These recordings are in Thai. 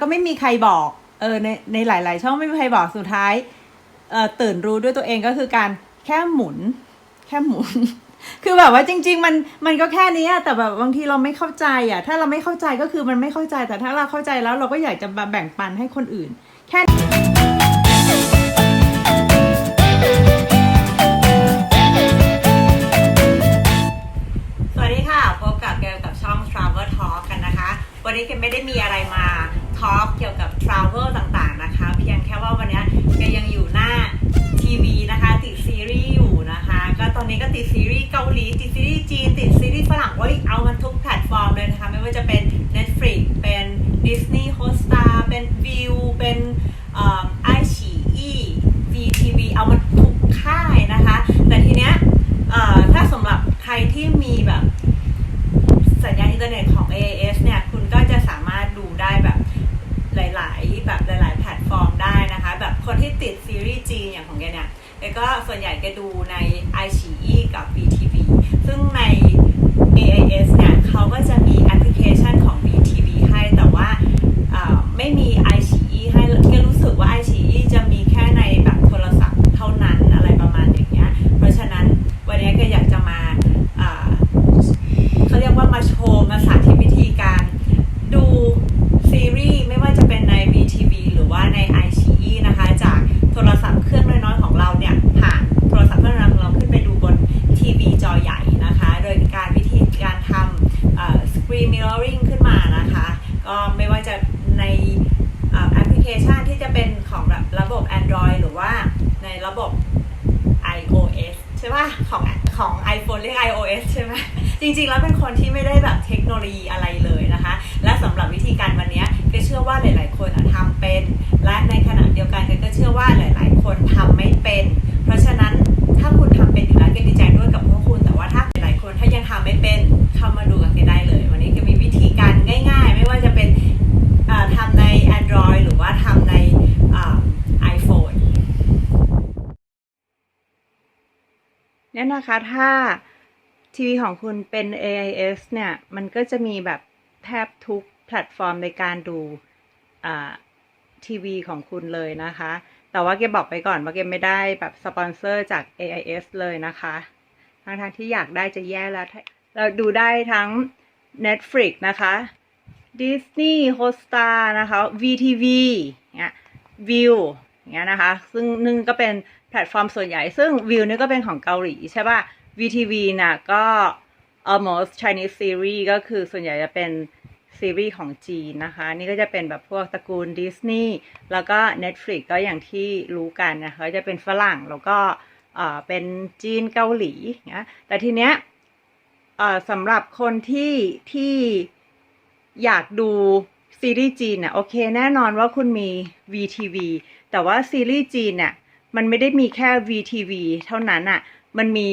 ก็ไม่มีใครบอก เออในในหลาย ๆ ช่องไม่มีใครบอกสุดท้ายเออตื่นรู้ด้วยตัวเองก็คือการแค่หมุน แค่หมุน คือแบบว่าจริง ๆ มันมันก็แค่นี้แต่แบบบางทีเราไม่เข้าใจอะ ถ้าเราไม่เข้าใจก็คือมันไม่เข้าใจแต่ถ้าเราเข้าใจแล้วเราก็อยากจะมาแบ่งปันให้คนอื่น แค่ ส่วนใหญ่แกดูในไอฉีอีบ VTV ซึ่งใน AAS เนี่ยเขาก็จะมีแอปพลิเคชันของ VTV ให้แต่ว่าอ่าไม่มี i อ e ให้แกรู้สึกว่า i อ e จะมีแค่ในแบบโทรศัพท์เท่านั้นอะไรประมาณอย่างเงี้ย เพราะฉะนั้นวันนี้ก็อยากจะมาอ่า เขาเรียกว่ามาโชว์มาสาธิตวิธีการดูซีรีส์ไม่ว่าจะเป็นใน VTV หรือว่าใน iQIYI นะคะ จากโทรศัพท์เครื่องน้อยๆของเราเนี่ย ผ่านโทรศัพท์เครื่องน้อยๆของเราขึ้นไปดูบนทีวีจอใหญ่นะคะ โดยการวิธีการทำ screen mirroring ขึ้นมานะคะ ก็ไม่ว่าจะในเอ่อแอปพลิเคชันที่จะเป็นของแบบระบบ Android หรือว่าในระบบ iOS ใช่ป่ะ ของของ iPhone เรียก iOS ใช่ไหมจริงๆ แล้วเป็นคนที่ไม่ได้แบบเทคโนโลยีอะไรเลยนะคะ และสำหรับวิธีการวันนี้ก็เชื่อว่าหลายๆ คนทำเป็น และในขณะเดียวกันก็เชื่อว่าหลายๆ คนทำไม่เป็น เพราะฉะนั้นถ้าคุณทำเป็นอยู่แล้วก็ดีใจด้วยกับพวกคุณ แต่ว่าถ้าหลายๆคนถ้ายังทำไม่เป็นเข้ามาดูกันได้เลย วันนี้ก็มีวิธีการง่าย ๆ ไม่ว่าจะเป็นทำใน Android หรือว่าทำในอ่า iPhone เนี่ยนะคะถ้าทีวีของคุณเป็น AIS เนี่ย มันก็จะมีแบบแทบทุกแพลตฟอร์มในการดูทีวีของคุณเลยนะคะ แต่ว่าเกมบอกไปก่อนว่าเกมไม่ได้แบบสปอนเซอร์จาก AIS เลยนะคะทั้งทางที่อยากได้จะแย่แล้ว เราดูได้ทั้ง Netflix นะคะ Disney Hotstar นะคะ VTV เงี้ย View อย่างเงี้ยนะคะ ซึ่งนึ่งก็เป็น แพลตฟอร์มส่วนใหญ่ ซึ่ง View นี่ก็เป็นของเกาหลีใช่ป่ะ VTV น่ะก็ almost Chinese series ก็คือส่วนใหญ่จะเป็นซีรีส์ของจีนนะคะ นี่ก็จะเป็นแบบพวกตระกูลดิสนีย์แล้วก็ Netflix ก็อย่างที่รู้กันนะคะจะเป็นฝรั่งแล้วก็เอ่อเป็นจีนเกาหลีเงี้ยแต่ทีเนี้ยเอ่อสำหรับคนที่ที่อยากดูซีรีส์จีนน่ะโอเคแน่นอนว่าคุณมี VTV แต่ว่าซีรีส์จีนเนี่ย มันไม่ได้มีแค่ VTV เท่านั้นอะ มันมี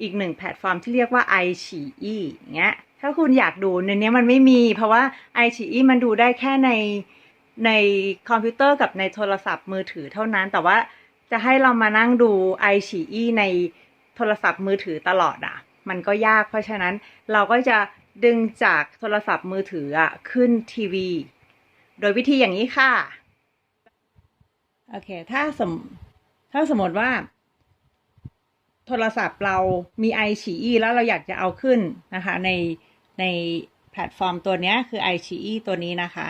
อีกหนึ่งแพลตฟอร์มที่เรียกว่า iQIYI อย่างเงี้ย ถ้าคุณอยากดูในนี้มันไม่มี เพราะว่า iQIYI มันดูได้แค่ในในคอมพิวเตอร์กับในโทรศัพท์มือถือเท่านั้น แต่ว่าจะให้เรามานั่งดู iQIYI ในโทรศัพท์มือถือตลอดอะ มันก็ยาก เพราะฉะนั้นเราก็จะดึงจากโทรศัพท์มือถืออะขึ้นทีวี โดยวิธีอย่างนี้ค่ะ โอเค ถ้าสม ถ้าสมมติว่า โทรศัพท์เรามี i อ e แล้วเราอยากจะเอาขึ้นนะคะ ในในแพลตฟอร์มตัวนี้คือ i อ e ตัวนี้นะคะ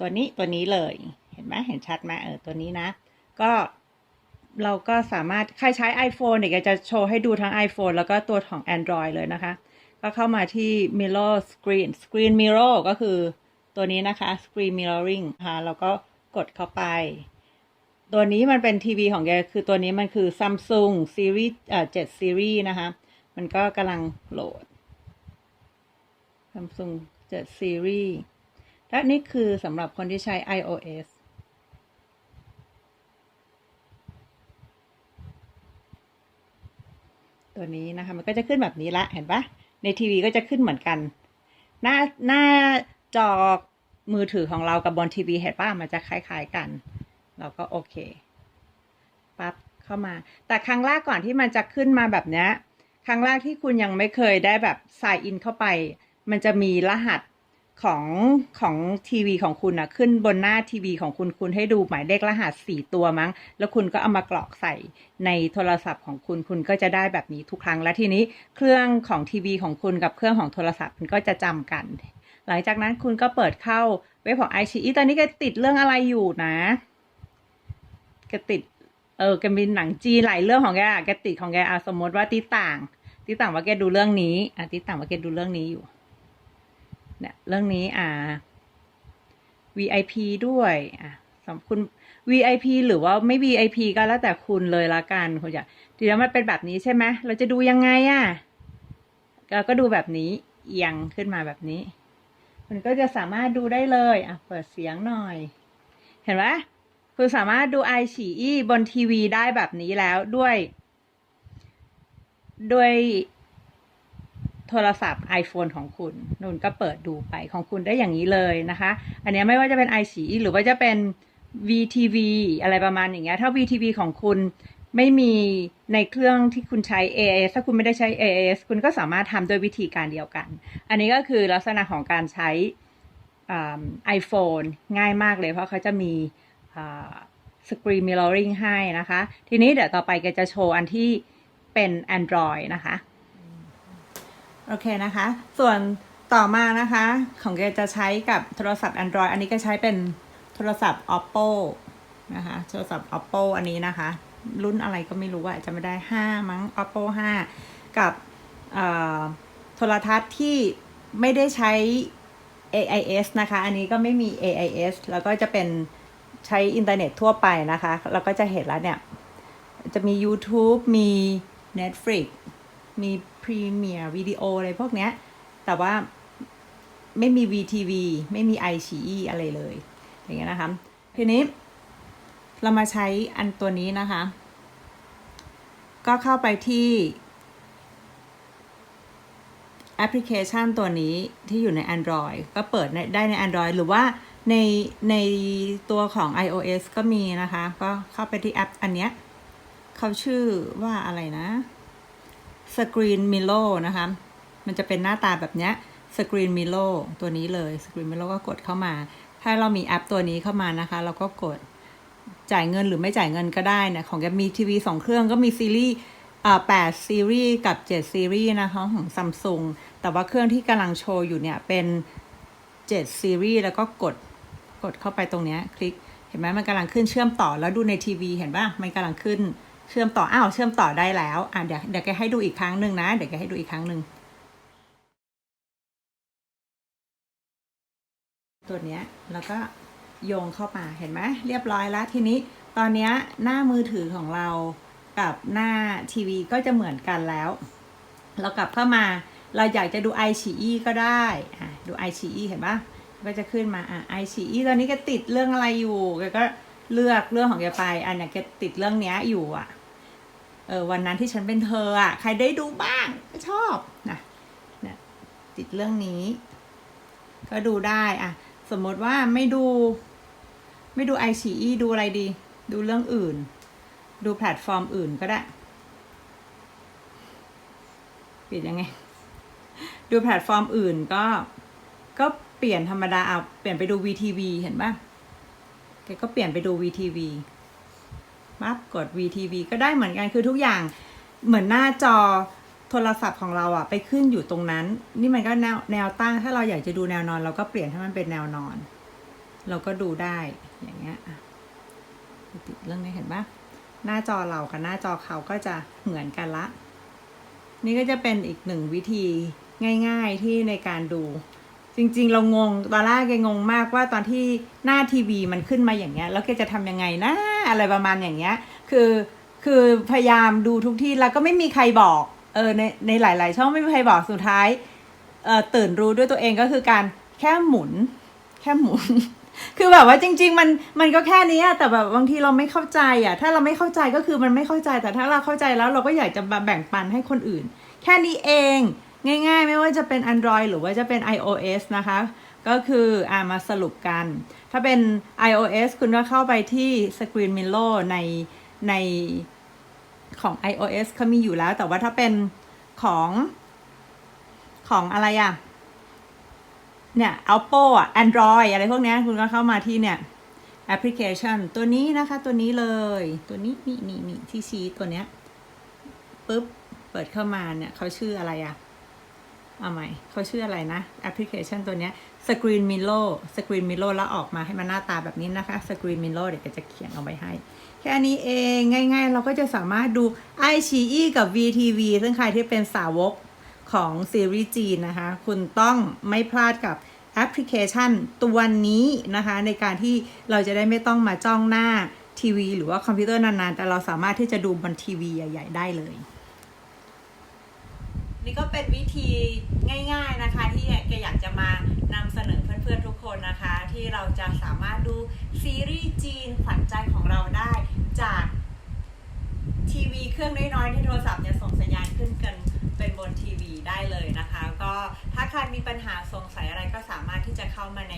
ตัวนี้ตัวนี้เลย เห็นไหมเห็นชัดไหมเออตัวนี้นะ ก็เราก็สามารถใครใช้ iPhone เนี่ยจะโชว์ให้ดูทั้ง iPhone แล้วก็ตัวของ Android เลยนะคะ ก็เข้ามาที่ Mirror Screen Screen Mirror ก็คือตัวนี้นะคะ Screen Mirroring นะคะแล้วก็กดเข้าไป ตัวนี้มันเป็นทีวีของแกคือตัวนี้มันคือ Samsung Series เอ่อ7 Series นะคะ มันก็กำลังโหลด Samsung 7 Series และนี่คือสำหรับคนที่ใช้ iOS ตัวนี้นะคะ มันก็จะขึ้นแบบนี้ละ เห็นปะในทีวีก็จะขึ้นเหมือนกัน หน้าหน้าจอมือถือของเรากับบนทีวีเห็นปะมันจะคล้าย ๆกัน เราก็โอเคปั๊บเข้ามา แต่ครั้งแรกก่อนที่มันจะขึ้นมาแบบเนี้ยครั้งแรกที่คุณยังไม่เคยได้แบบ sign in เข้าไป มันจะมีรหัสของของทีวีของคุณนะขึ้นบนหน้าทีวีของคุณคุณให้ดูหมายเลขรหัสสี่ตัวมั้ง แล้วคุณก็เอามากรอกใส่ในโทรศัพท์ของคุณคุณก็จะได้แบบนี้ทุกครั้ง และทีนี้เครื่องของทีวีของคุณกับเครื่องของโทรศัพท์มันก็จะจำกัน หลังจากนั้นคุณก็เปิดเข้าเว็บของ i อ e ตอนนี้แกติดเรื่องอะไรอยู่นะ แกติด เออแกมีหนังจีนหลายเรื่องของแกอะแกติดของแกอะสมมติว่าติต่าง ติต่างว่าแกดูเรื่องนี้อะติต่างว่าแกดูเรื่องนี้อยู่ เนี่ย เรื่องนี้อ่า VIP ด้วยอะสคุณ VIP หรือว่าไม่ VIP ก็แล้วแต่คุณเลยละกันคุณอยากทีนี้มันเป็นแบบนี้ใช่ไหมเราจะดูยังไงอะเราก็ดูแบบนี้เอียงขึ้นมาแบบนี้ มันก็จะสามารถดูได้เลย อะ เปิดเสียงหน่อย เห็นไหม คุณสามารถดูไอฉีอีบนทีวีได้แบบนี้แล้วด้วย ด้วยโทรศัพท์ iPhone ของคุณนุ่นก็เปิดดูไปของคุณได้อย่างนี้เลยนะคะ อันนี้ไม่ว่าจะเป็น i อ e หรือว่าจะเป็น VTV อะไรประมาณอย่างเงี้ยถ้า VTV ของคุณไม่มีในเครื่องที่คุณใช้ AIS ถ้าคุณไม่ได้ใช้ AIS คุณก็สามารถทำด้วยวิธีการเดียวกัน อันนี้ก็คือลักษณะของการใช้ไอโฟนง่ายมากเลยเพราะเขาจะมี สกรีนมิล r ริงให้นะคะ ทีนี้เดี๋ยวต่อไปแกจะโชว์อันที่เป็น Android นะคะ โอเคนะคะ ส่วนต่อมานะคะ ของแกจะใช้กับโทรศัพท์ Android อันนี้ก็ใช้เป็นโทรศัพท์ Oppo นะคะ โทรศัพท์ Oppo อันนี้นะคะ รุ่นอะไรก็ไม่รู้อะจะไม่ได้ 5 มั้ง Oppo 5 กับโทรทัศน์ที่ไม่ได้ใช้ AIS นะคะ อันนี้ก็ไม่มี AIS แล้วก็จะเป็น ใช้อินเทอร์เน็ตทั่วไปนะคะ เราก็จะเห็นแล้วเนี่ย จะมี YouTube มี Netflix มีพรีเมียร์วิดีโออะไรพวกเนี้ย แต่ว่าไม่มี VTV ไม่มี i อ e อะไรเลย อย่างเงี้ยนะคะ ทีนี้เรามาใช้อันตัวนี้นะคะ ก็เข้าไปที่แอปพลิเคชันตัวนี้ที่อยู่ใน Android ก็เปิดได้ใน Android หรือว่า ในในตัวของ iOS ก็มีนะคะ ก็เข้าไปที่แอปอันเนี้ยเขาชื่อว่าอะไรนะ Screen Milo นะคะ มันจะเป็นหน้าตาแบบเนี้ย Screen Milo ตัวนี้เลย Screen Milo ก็กดเข้ามา ถ้าเรามีแอปตัวนี้เข้ามานะคะ เราก็กดจ่ายเงินหรือไม่จ่ายเงินก็ได้นะของแกมีทีวีสองเครื่องก็มีซีรีส์แปดซีรีส์กับเจ็ดซีรีส์นะคะของซัมซุงแต่ว่าเครื่องที่กำลังโชว์อยู่เนี่ยเป็นเจ็ดซีรีส์แล้วก็กด ดเข้าไปตรงเนี้ยคลิกเห็นไหมมันกำลังขึ้นเชื่อมต่อแล้วดูในทีวีเห็นป่ะมันกำลังขึ้นเชื่อมต่ออ้าวเชื่อมต่อได้แล้วอะเดี๋ยวเดี๋ยวแกให้ดูอีกครั้งหนึ่งนะเดี๋ยวแกให้ดูอีกครั้งหนึ่งตัวเนี้ยแล้วก็โยงเข้ามาเห็นไหมเรียบร้อยแล้วทีนี้ตอนเนี้ยหน้ามือถือของเรากับหน้าทีวีก็จะเหมือนกันแล้ว เรากลับเข้ามาเราอยากจะดู i อ e ก็ได้อะดู i อ e เห็นปะ ก็จะขึ้นมาอะ i อ e ตอนนี้ก็ติดเรื่องอะไรอยู่แกก็เลือกเรื่องของแกไปอันเนี้ยแกติดเรื่องเนี้ยอยู่อะเออวันนั้นที่ฉันเป็นเธออะ ใครได้ดูบ้างก็ชอบนะเนี่ยติดเรื่องนี้ ก็ดูได้อะ สมมติว่าไม่ดู ไม่ดู i อ e ดูอะไรดี ดูเรื่องอื่น ดูแพลตฟอร์มอื่นก็ได้ปิดยังไง ดูแพลตฟอร์มอื่นก็ เปลี่ยนธรรมดาเอาเปลี่ยนไปดู VTV เห็นปะแกก็เปลี่ยนไปดู VTV ปั๊บกด VTV ก็ได้เหมือนกันคือทุกอย่างเหมือนหน้าจอโทรศัพท์ของเราอะไปขึ้นอยู่ตรงนั้น นี่มันก็แนวแนวตั้งถ้าเราอยากจะดูแนวนอน เราก็เปลี่ยนให้มันเป็นแนวนอน เราก็ดูได้อย่างเงี้ยติดเรื่องนี้เห็นปะหน้าจอเรากับหน้าจอเขาก็จะเหมือนกันละ นี่ก็จะเป็นอีกหนึ่งวิธีง่าย ๆที่ในการดู จริง ๆ เรางงตอนแรกแกงงมากว่าตอนที่หน้าทีวีมันขึ้นมาอย่างเงี้ย แล้วแกจะทำยังไงนะอะไรประมาณอย่างเงี้ย คือคือพยายามดูทุกที่แล้วก็ไม่มีใครบอกเออในในหลาย ๆ ช่องไม่มีใครบอกสุดท้ายเออตื่นรู้ด้วยตัวเองก็คือการแค่หมุน แค่หมุน คือแบบว่าจริง ๆ มันมันก็แค่นี้แต่แบบบางทีเราไม่เข้าใจอะ ถ้าเราไม่เข้าใจก็คือมันไม่เข้าใจแต่ถ้าเราเข้าใจแล้วเราก็อยากจะมาแบ่งปันให้คนอื่น แค่นี้เอง ง่ายๆ ไม่ว่าจะเป็น Android หรือว่าจะเป็น iOS นะคะ ก็คืออามาสรุปกัน ถ้าเป็น iOS คุณก็เข้าไปที่ Screen Mirror ในในของ iOS เขามีอยู่แล้ว แต่ว่าถ้าเป็นของของอะไรอะเนี่ย Oppo อะ Android อะไรพวกนี้คุณก็เข้ามาที่เนี่ยแอปพลิเคชัน ตัวนี้นะคะตัวนี้เลย ตัวนี้นี่นี่นี่ที่ชี้ตัวเนี้ยปุ๊บ เปิดเข้ามาเนี่ยเขาชื่ออะไรอะ เอาใหม่เขาชื่ออะไรนะแอปพลิเคชันตัวนี้ย Screen Milo Screen Milo แล้วออกมาให้มันหน้าตาแบบนี้นะคะ Screen Milo เดี๋ยวก็จะเขียนเอาไว้ให้ แค่นี้เองง่าย ๆ เราก็จะสามารถดู i อ e กับ VTV ซึ่งใครที่เป็นสาวกของซีรีส์จีนนะคะ คุณต้องไม่พลาดกับแอปพลิเคชันตัวนี้นะคะ ในการที่เราจะได้ไม่ต้องมาจ้องหน้าทีวี หรือว่าคอมพิวเตอร์นานๆ แต่เราสามารถที่จะดูบนทีวีใหญ่ ๆ ได้เลย นี่ก็เป็นวิธีง่าย ๆนะคะ ที่แกอยากจะมานำเสนอเพื่อนๆทุกคนนะคะ ที่เราจะสามารถดูซีรีส์จีนขวัญใจของเราได้จากทีวีเครื่องน้อยๆในโทรศัพท์เนี่ยส่งสัญญาณขึ้นบนทีวีได้เลยนะคะ ก็ถ้า ใครมีปัญหาสงสัยอะไรก็สามารถที่จะเข้ามาใน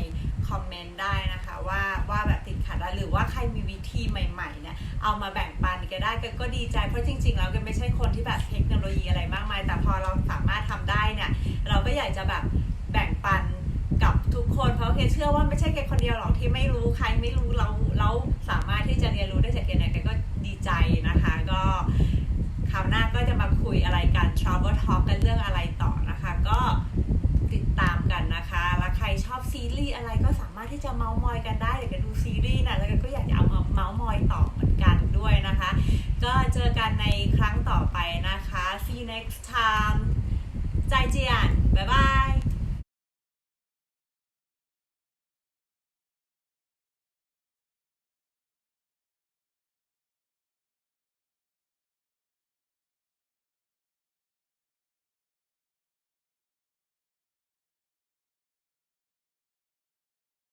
คอมเมนต์ได้นะคะว่าว่าแบบติดขัดอะไรหรือว่าใครมีวิธีใหม่ๆเนี่ยเอามาแบ่งปันกันได้ก็ก็ดีใจเพราะจริง ๆ แล้วก็ไม่ใช่คนที่แบบเทคโนโลยีอะไรมากมาย แต่พอเราสามารถทำได้เนี่ยเราก็อยากจะแบบแบ่งปันกับทุกคนเพราะเคเชื่อว่าไม่ใช่แกคนเดียวหรอกที่ไม่รู้ใครไม่รู้เราเราสามารถที่จะเรียนรู้ได้จากแกเนี่ยแกก็ดีใจนะคะ ก็คราวหน้าก็จะมาคุยอะไรกัน travel talk กันเรื่องอะไร ที่จะเมาส์มอยกันได้เดี๋ยวกันดูซีรีส์นะแล้วก็อยากจะเอามาเมาส์มอยต่อเหมือนกันด้วยนะคะ ก็เจอกันในครั้งต่อไปนะคะ see you next time ใจเจียนบ๊ายบาย